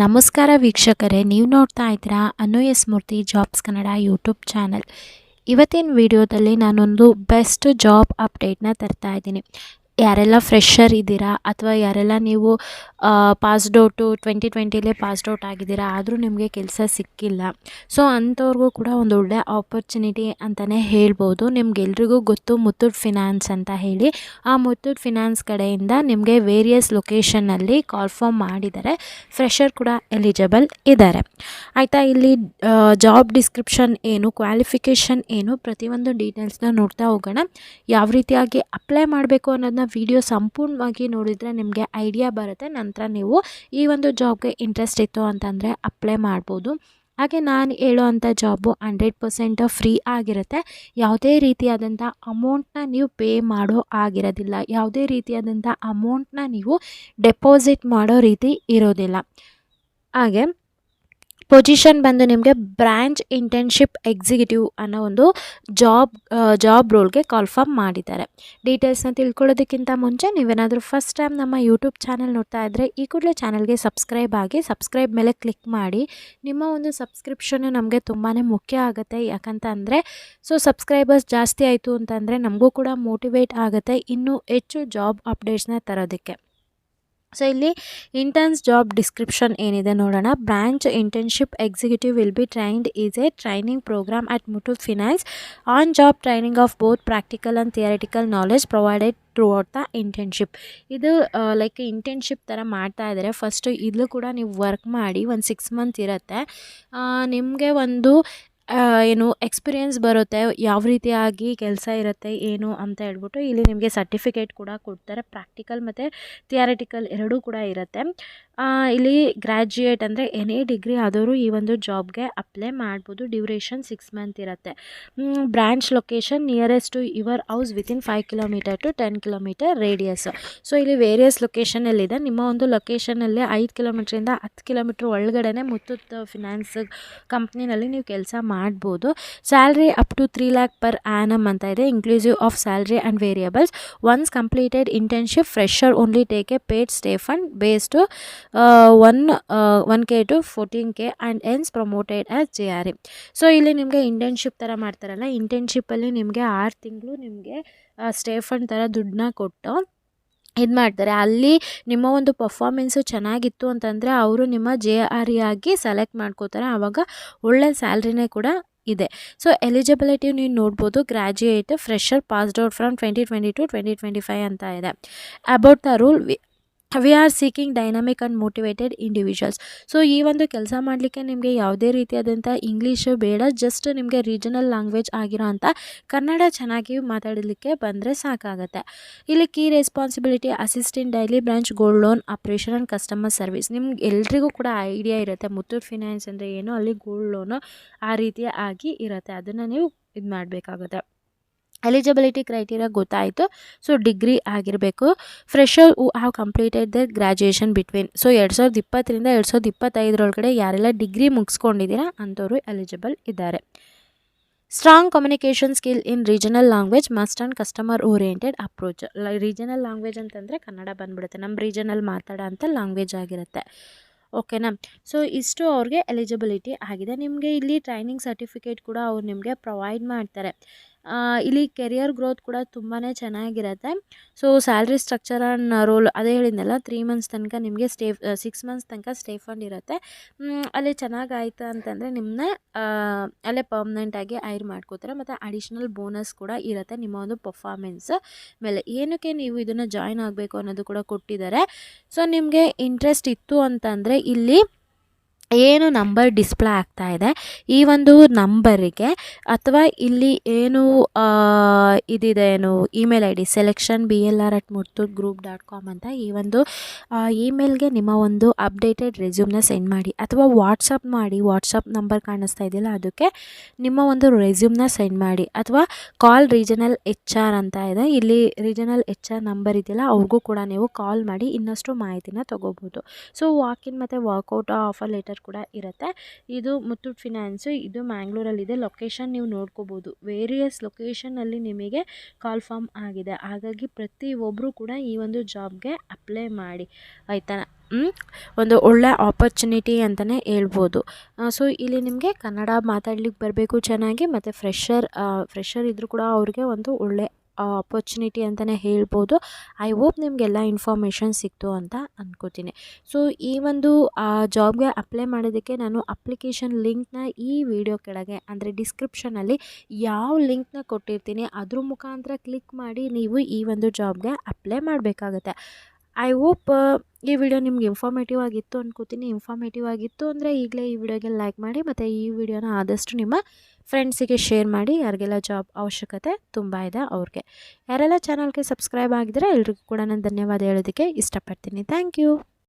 ನಮಸ್ಕಾರ ವೀಕ್ಷಕರೇ, ನೀವು ನೋಡ್ತಾ ಇದ್ದೀರಾ Anu S Murthy jobs Kannada YouTube channel. ಇವತ್ತಿನ ವಿಡಿಯೋದಲ್ಲಿ ನಾನೊಂದು ಬೆಸ್ಟ್ ಜಾಬ್ ಅಪ್ಡೇಟ್ನ ತರ್ತಾ ಇದ್ದೀನಿ. ಯಾರೆಲ್ಲ ಫ್ರೆಷರ್ ಇದ್ದೀರಾ ಅಥವಾ ಯಾರೆಲ್ಲ ನೀವು ಪಾಸ್ಡ್ ಔಟು ಟ್ವೆಂಟಿ ಟ್ವೆಂಟಿಲೇ ಪಾಸ್ಡ್ ಔಟ್ ಆಗಿದ್ದೀರಾ, ಆದರೂ ನಿಮಗೆ ಕೆಲಸ ಸಿಕ್ಕಿಲ್ಲ. ಸೊ ಅಂಥವ್ರಿಗೂ ಕೂಡ ಒಂದು ಒಳ್ಳೆ ಆಪರ್ಚುನಿಟಿ ಅಂತಲೇ ಹೇಳ್ಬೋದು. ನಿಮ್ಗೆಲ್ರಿಗೂ ಗೊತ್ತು ಮುತ್ತೂಟ್ ಫಿನಾನ್ಸ್ ಅಂತ ಹೇಳಿ. ಆ ಮುತ್ತೂಟ್ ಫಿನಾನ್ಸ್ ಕಡೆಯಿಂದ ನಿಮಗೆ ವೇರಿಯಸ್ ಲೊಕೇಶನ್ನಲ್ಲಿ ಕಾಲ್ ಫಾರ್ಮ್ ಮಾಡಿದ್ದಾರೆ. ಫ್ರೆಷರ್ ಕೂಡ ಎಲಿಜಿಬಲ್ ಇದ್ದಾರೆ. ಆಯಿತಾ, ಇಲ್ಲಿ ಜಾಬ್ ಡಿಸ್ಕ್ರಿಪ್ಷನ್ ಏನು ಕ್ವಾಲಿಫಿಕೇಷನ್ ಏನು, ಪ್ರತಿಯೊಂದು ಡೀಟೇಲ್ಸ್ನ ನೋಡ್ತಾ ಹೋಗೋಣ. ಯಾವ ರೀತಿಯಾಗಿ ಅಪ್ಲೈ ಮಾಡಬೇಕು ಅನ್ನೋದನ್ನ ವಿಡಿಯೋ ಸಂಪೂರ್ಣವಾಗಿ ನೋಡಿದರೆ ನಿಮಗೆ ಐಡಿಯಾ ಬರುತ್ತೆ, ನಂತರ ನೀವು ಈ ಒಂದು ಜಾಬ್ಗೆ ಇಂಟ್ರೆಸ್ಟ್ ಇತ್ತು ಅಂತಂದರೆ ಅಪ್ಲೈ ಮಾಡ್ಬೋದು. ಹಾಗೆ ನಾನು ಹೇಳೋವಂಥ ಜಾಬು ಹಂಡ್ರೆಡ್ ಪರ್ಸೆಂಟ್ ಫ್ರೀ ಆಗಿರುತ್ತೆ. ಯಾವುದೇ ರೀತಿಯಾದಂಥ ಅಮೌಂಟ್ನ ನೀವು ಪೇ ಮಾಡೋ ಆಗಿರೋದಿಲ್ಲ. ಯಾವುದೇ ರೀತಿಯಾದಂಥ ಅಮೌಂಟ್ನ ನೀವು ಡೆಪಾಸಿಟ್ ಮಾಡೋ ರೀತಿ ಇರೋದಿಲ್ಲ. ಹಾಗೆ ಪೊಸಿಷನ್ ಬಂದು ನಿಮಗೆ ಬ್ರ್ಯಾಂಚ್ ಇಂಟರ್ನ್ಶಿಪ್ ಎಕ್ಸಿಕ್ಯೂಟಿವ್ ಅನ್ನೋ ಒಂದು ಜಾಬ್ ಜಾಬ್ ರೋಲ್ಗೆ ಕಾಲ್ಫಾರ್ಮ್ ಮಾಡಿದ್ದಾರೆ. ಡೀಟೇಲ್ಸ್ನ ತಿಳ್ಕೊಳ್ಳೋದಕ್ಕಿಂತ ಮುಂಚೆ ನೀವೇನಾದರೂ ಫಸ್ಟ್ ಟೈಮ್ ನಮ್ಮ ಯೂಟ್ಯೂಬ್ ಚಾನಲ್ ನೋಡ್ತಾ ಇದ್ದರೆ ಈ ಕೂಡಲೇ ಚಾನಲ್ಗೆ ಸಬ್ಸ್ಕ್ರೈಬ್ ಆಗಿ ಸಬ್ಸ್ಕ್ರೈಬ್ ಮೇಲೆ ಕ್ಲಿಕ್ ಮಾಡಿ. ನಿಮ್ಮ ಒಂದು ಸಬ್ಸ್ಕ್ರಿಪ್ಷನ್ ನಮಗೆ ತುಂಬಾ ಮುಖ್ಯ ಆಗುತ್ತೆ. ಯಾಕಂತ ಅಂದರೆ ಸೊ ಸಬ್ಸ್ಕ್ರೈಬರ್ಸ್ ಜಾಸ್ತಿ ಆಯಿತು ಅಂತಂದರೆ ನಮಗೂ ಕೂಡ ಮೋಟಿವೇಟ್ ಆಗುತ್ತೆ ಇನ್ನೂ ಹೆಚ್ಚು ಜಾಬ್ ಅಪ್ಡೇಟ್ಸ್ನ ತರೋದಕ್ಕೆ. ಸೊ ಇಲ್ಲಿ ಇಂಟರ್ನ್ಸ್ ಜಾಬ್ ಡಿಸ್ಕ್ರಿಪ್ಷನ್ ಏನಿದೆ ನೋಡೋಣ. Branch internship executive will be trained is a training program at Muthoot finance on job training of both practical and theoretical knowledge provided throughout the internship ಇದು like internship ಥರ ಮಾಡ್ತಾ ಇದ್ದಾರೆ first ಇಲ್ಲೂ ಕೂಡ ನೀವು work ಮಾಡಿ ಒಂದು ಸಿಕ್ಸ್ ಮಂತ್ ಇರುತ್ತೆ. ನಿಮಗೆ ಒಂದು ಏನು ಎಕ್ಸ್ಪೀರಿಯೆನ್ಸ್ ಬರುತ್ತೆ, ಯಾವ ರೀತಿಯಾಗಿ ಕೆಲಸ ಇರುತ್ತೆ, ಏನು ಅಂತ ಹೇಳ್ಬಿಟ್ಟು ಇಲ್ಲಿ ನಿಮಗೆ ಸರ್ಟಿಫಿಕೇಟ್ ಕೂಡ ಕೊಡ್ತಾರೆ. ಪ್ರಾಕ್ಟಿಕಲ್ ಮತ್ತು ಥಿಯಾರಿಟಿಕಲ್ ಎರಡೂ ಕೂಡ ಇರುತ್ತೆ. ಇಲ್ಲಿ ಗ್ರ್ಯಾಜುಯೇಟ್ ಅಂದರೆ ಎನಿ ಡಿಗ್ರಿ ಆದವರು ಈ ಒಂದು ಜಾಬ್ಗೆ ಅಪ್ಲೈ ಮಾಡ್ಬೋದು. ಡ್ಯೂರೇಷನ್ ಸಿಕ್ಸ್ ಮಂತ್ ಇರುತ್ತೆ. Branch location nearest to your house within five kilometer to ten kilometer radius so ಇಲ್ಲಿ ವೇರಿಯಸ್ ಲೊಕೇಶನಲ್ಲಿದೆ ನಿಮ್ಮ ಒಂದು ಲೊಕೇಶನಲ್ಲಿ ಐದು ಕಿಲೋಮೀಟ್ರಿಂದ ಹತ್ತು ಕಿಲೋಮೀಟ್ರ್ ಒಳಗಡೆ ಮುತ್ತೂತ್ ಫಿನಾನ್ಸ್ ಕಂಪ್ನಿನಲ್ಲಿ ನೀವು ಕೆಲಸ ಮಾಡ್ಬೋದು. Salary up to three lakh per annum ಅಂತ ಇದೆ inclusive of salary and variables once completed internship fresher only take a paid stipend based one one K to fourteen K and once promoted as J R E so ಇಲ್ಲಿ ನಿಮಗೆ internship ಥರ ಮಾಡ್ತಾರಲ್ಲ ಇಂಟರ್ನ್ಶಿಪ್ಪಲ್ಲಿ ನಿಮಗೆ ಆರು ತಿಂಗಳು ನಿಮಗೆ ಸ್ಟೇಫಂಡ್ ಥರ ದುಡ್ಡನ್ನ ಕೊಟ್ಟು ಇದು ಮಾಡ್ತಾರೆ. ಅಲ್ಲಿ ನಿಮ್ಮ ಒಂದು ಪರ್ಫಾಮೆನ್ಸು ಚೆನ್ನಾಗಿತ್ತು ಅಂತಂದರೆ ಅವರು ನಿಮ್ಮ ಜೆ ಆರ್ ಇ ಆಗಿ ಸೆಲೆಕ್ಟ್ ಮಾಡ್ಕೋತಾರೆ. ಆವಾಗ ಒಳ್ಳೆ ಸ್ಯಾಲ್ರಿನೇ ಕೂಡ ಇದೆ. ಸೊ ಎಲಿಜಿಬಿಲಿಟಿ ನೀವು ನೋಡ್ಬೋದು. Graduate fresher passed out from twenty twenty to twenty twenty five ಅಂತ ಇದೆ. About the role we are seeking dynamic and motivated individuals so ಈ ಒಂದು ಕೆಲಸ ಮಾಡಲಿಕ್ಕೆ ನಿಮಗೆ ಯಾವುದೇ ರೀತಿಯಾದಂಥ ಇಂಗ್ಲೀಷು ಬೇಡ ಜಸ್ಟ್ ನಿಮಗೆ ರೀಜನಲ್ ಲ್ಯಾಂಗ್ವೇಜ್ ಆಗಿರೋ ಅಂಥ ಕನ್ನಡ ಚೆನ್ನಾಗಿ ಮಾತಾಡಲಿಕ್ಕೆ ಬಂದರೆ ಸಾಕಾಗುತ್ತೆ. ಇಲ್ಲಿ key responsibility assistant daily branch gold loan operation and customer service ನಿಮ್ಗೆ ಎಲ್ರಿಗೂ ಕೂಡ ಐಡಿಯಾ ಇರುತ್ತೆ. ಮುತ್ತೂಟ್ ಫಿನಾನ್ಸ್ ಅಂದರೆ ಏನು? ಅಲ್ಲಿ ಗೋಲ್ಡ್ ಲೋನು ಆ ರೀತಿಯ ಆಗಿ ಇರುತ್ತೆ. ಅದನ್ನು ನೀವು ಇದು ಮಾಡಬೇಕಾಗುತ್ತೆ ಎಲಿಜಿಬಿಲಿಟಿ ಕ್ರೈಟೀರಿಯಾ ಗೊತ್ತಾಯಿತು. ಸೊ ಡಿಗ್ರಿ ಆಗಿರಬೇಕು. Fresher who have completed the graduation between so ಎರಡು ಸಾವಿರದ ಇಪ್ಪತ್ತರಿಂದ ಎರಡು ಸಾವಿರದ ಇಪ್ಪತ್ತೈದರೊಳಗಡೆ ಯಾರೆಲ್ಲ ಡಿಗ್ರಿ ಮುಗಿಸ್ಕೊಂಡಿದ್ದೀರಾ ಅಂಥವ್ರು ಎಲಿಜಿಬಲ್ ಇದ್ದಾರೆ. Strong communication skill in regional language must and customer oriented approach regional language ಅಂತಂದರೆ ಕನ್ನಡ ಬಂದ್ಬಿಡುತ್ತೆ. ನಮ್ಮ ರೀಜನಲ್ಲಿ ಮಾತಾಡೋ ಅಂಥ ಲ್ಯಾಂಗ್ವೇಜ್ ಆಗಿರುತ್ತೆ. ಓಕೆನಾ ಸೊ ಇಷ್ಟು ಅವ್ರಿಗೆ ಎಲಿಜಿಬಿಲಿಟಿ ಆಗಿದೆ. ನಿಮಗೆ ಇಲ್ಲಿ ಟ್ರೈನಿಂಗ್ ಸರ್ಟಿಫಿಕೇಟ್ ಕೂಡ ಅವ್ರು ನಿಮಗೆ ಪ್ರೊವೈಡ್ ಮಾಡ್ತಾರೆ. ಇಲ್ಲಿ ಕೆರಿಯರ್ ಗ್ರೋತ್ ಕೂಡ ತುಂಬಾ ಚೆನ್ನಾಗಿರುತ್ತೆ. So salary structure and role ಅದೇ ಹೇಳಿದ್ನಲ್ಲ ತ್ರೀ ಮಂತ್ಸ್ ತನಕ ನಿಮಗೆ ಸ್ಟೇ ಸಿಕ್ಸ್ ಮಂತ್ಸ್ ತನಕ ಸ್ಟೇ ಫಂಡ್ ಇರುತ್ತೆ. ಅಲ್ಲಿ ಚೆನ್ನಾಗಾಯ್ತು ಅಂತಂದರೆ ನಿಮ್ಮನ್ನ ಅಲ್ಲೇ ಪರ್ಮನೆಂಟಾಗಿ ಐರ್ ಮಾಡ್ಕೋತಾರೆ. ಮತ್ತು ಅಡಿಷ್ನಲ್ ಬೋನಸ್ ಕೂಡ ಇರುತ್ತೆ ನಿಮ್ಮ ಒಂದು ಪರ್ಫಾರ್ಮೆನ್ಸ್ ಮೇಲೆ. ಏನಕ್ಕೆ ನೀವು ಇದನ್ನು ಜಾಯ್ನ್ ಆಗಬೇಕು ಅನ್ನೋದು ಕೂಡ ಕೊಟ್ಟಿದ್ದಾರೆ. ಸೊ ನಿಮಗೆ ಇಂಟ್ರೆಸ್ಟ್ ಇತ್ತು ಅಂತಂದರೆ ಇಲ್ಲಿ ಏನು ನಂಬರ್ ಡಿಸ್ಪ್ಲೇ ಆಗ್ತಾ ಇದೆ? ಈ ಒಂದು ನಂಬರಿಗೆ ಅಥವಾ ಇಲ್ಲಿ ಏನು ಇದಿದೆ ಏನು email I D selection B L R at Muthoot group dot com ಅಂತ ಈ ಒಂದು ಇಮೇಲ್ಗೆ ನಿಮ್ಮ ಒಂದು ಅಪ್ಡೇಟೆಡ್ ರೆಸ್ಯೂಮ್ನ ಸೆಂಡ್ ಮಾಡಿ. ಅಥವಾ ವಾಟ್ಸಪ್ ಮಾಡಿ ವಾಟ್ಸಪ್ ನಂಬರ್ ಕಾಣಿಸ್ತಾ ಇದೆಯಲ್ಲ, ಅದಕ್ಕೆ ನಿಮ್ಮ ಒಂದು ರೆಸ್ಯೂಮ್ನ ಸೆಂಡ್ ಮಾಡಿ. ಅಥವಾ ಕಾಲ್ ರೀಜನಲ್ ಎಚ್ ಆರ್ ಅಂತ ಇದೆ. ಇಲ್ಲಿ ರೀಜನಲ್ ಎಚ್ ಆರ್ ನಂಬರ್ ಇದೆಯಲ್ಲ, ಅವ್ರಿಗೂ ಕೂಡ ನೀವು ಕಾಲ್ ಮಾಡಿ, ಇನ್ನಷ್ಟು ಮಾಹಿತಿನ ತೊಗೋಬೋದು. ಸೊ ವಾಕಿನ್ ಮತ್ತು ವಾಕೌಟ್ ಆಫರ್ ಲೆಟರ್ ಕೂಡ ಇರುತ್ತೆ. ಇದು ಮುತ್ತೂಟ್ ಫಿನಾನ್ಸು, ಇದು ಮ್ಯಾಂಗ್ಳೂರಲ್ಲಿದೆ. ಲೊಕೇಶನ್ ನೀವು ನೋಡ್ಕೋಬೋದು. ವೇರಿಯಸ್ ಲೊಕೇಶನಲ್ಲಿ ನಿಮಗೆ ಕಾಲ್ ಫಾರ್ಮ್ ಆಗಿದೆ. ಹಾಗಾಗಿ ಪ್ರತಿಯೊಬ್ಬರು ಕೂಡ ಈ ಒಂದು ಜಾಬ್ಗೆ ಅಪ್ಲೈ ಮಾಡಿ. ಆಯಿತಾ? ಒಂದು ಒಳ್ಳೆ ಆಪರ್ಚುನಿಟಿ ಅಂತಲೇ ಹೇಳ್ಬೋದು. ಸೊ ಇಲ್ಲಿ ನಿಮಗೆ ಕನ್ನಡ ಮಾತಾಡ್ಲಿಕ್ಕೆ ಬರಬೇಕು ಚೆನ್ನಾಗಿ, ಮತ್ತು ಫ್ರೆಷರ್ ಫ್ರೆಷರ್ ಇದ್ದರೂ ಕೂಡ ಅವ್ರಿಗೆ ಒಂದು ಒಳ್ಳೆ ಆಪರ್ಚುನಿಟಿ ಅಂತಲೇ ಹೇಳ್ಬೋದು. ಐ ಹೋಪ್ ನಿಮಗೆಲ್ಲ ಇನ್ಫಾರ್ಮೇಷನ್ ಸಿಕ್ತು ಅಂತ ಅಂದ್ಕೋತೀನಿ ಸೊ ಈ ಒಂದು ಜಾಬ್ಗೆ ಅಪ್ಲೈ ಮಾಡೋದಕ್ಕೆ ನಾನು ಅಪ್ಲಿಕೇಶನ್ ಲಿಂಕ್ನ ಈ ವಿಡಿಯೋ ಕೆಳಗೆ, ಅಂದರೆ ಡಿಸ್ಕ್ರಿಪ್ಷನಲ್ಲಿ ಯಾವ ಲಿಂಕ್ನ ಕೊಟ್ಟಿರ್ತೀನಿ, ಅದ್ರ ಮುಖಾಂತರ ಕ್ಲಿಕ್ ಮಾಡಿ ನೀವು ಈ ಒಂದು ಜಾಬ್ಗೆ ಅಪ್ಲೈ ಮಾಡಬೇಕಾಗತ್ತೆ. ಐ ಹೋಪ್ ಈ ವಿಡಿಯೋ ನಿಮ್ಗೆ ಇನ್ಫಾರ್ಮೇಟಿವ್ ಆಗಿತ್ತು ಅನ್ಕೋತೀನಿ. ಇನ್ಫಾರ್ಮೇಟಿವ್ ಆಗಿತ್ತು ಅಂದರೆ ಈಗಲೇ ಈ ವಿಡಿಯೋಗೆ ಲೈಕ್ ಮಾಡಿ, ಮತ್ತು ಈ ವಿಡಿಯೋನ ಆದಷ್ಟು ನಿಮ್ಮ ಫ್ರೆಂಡ್ಸಿಗೆ ಶೇರ್ ಮಾಡಿ, ಯಾರಿಗೆಲ್ಲ ಜಾಬ್ ಅವಶ್ಯಕತೆ ತುಂಬ ಇದೆ ಅವ್ರಿಗೆ. ಯಾರೆಲ್ಲ ಚಾನಲ್ಗೆ ಸಬ್ಸ್ಕ್ರೈಬ್ ಆಗಿದ್ರೆ ಎಲ್ರಿಗೂ ಕೂಡ ನಾನು ಧನ್ಯವಾದ ಹೇಳೋದಕ್ಕೆ ಇಷ್ಟಪಡ್ತೀನಿ. Thank you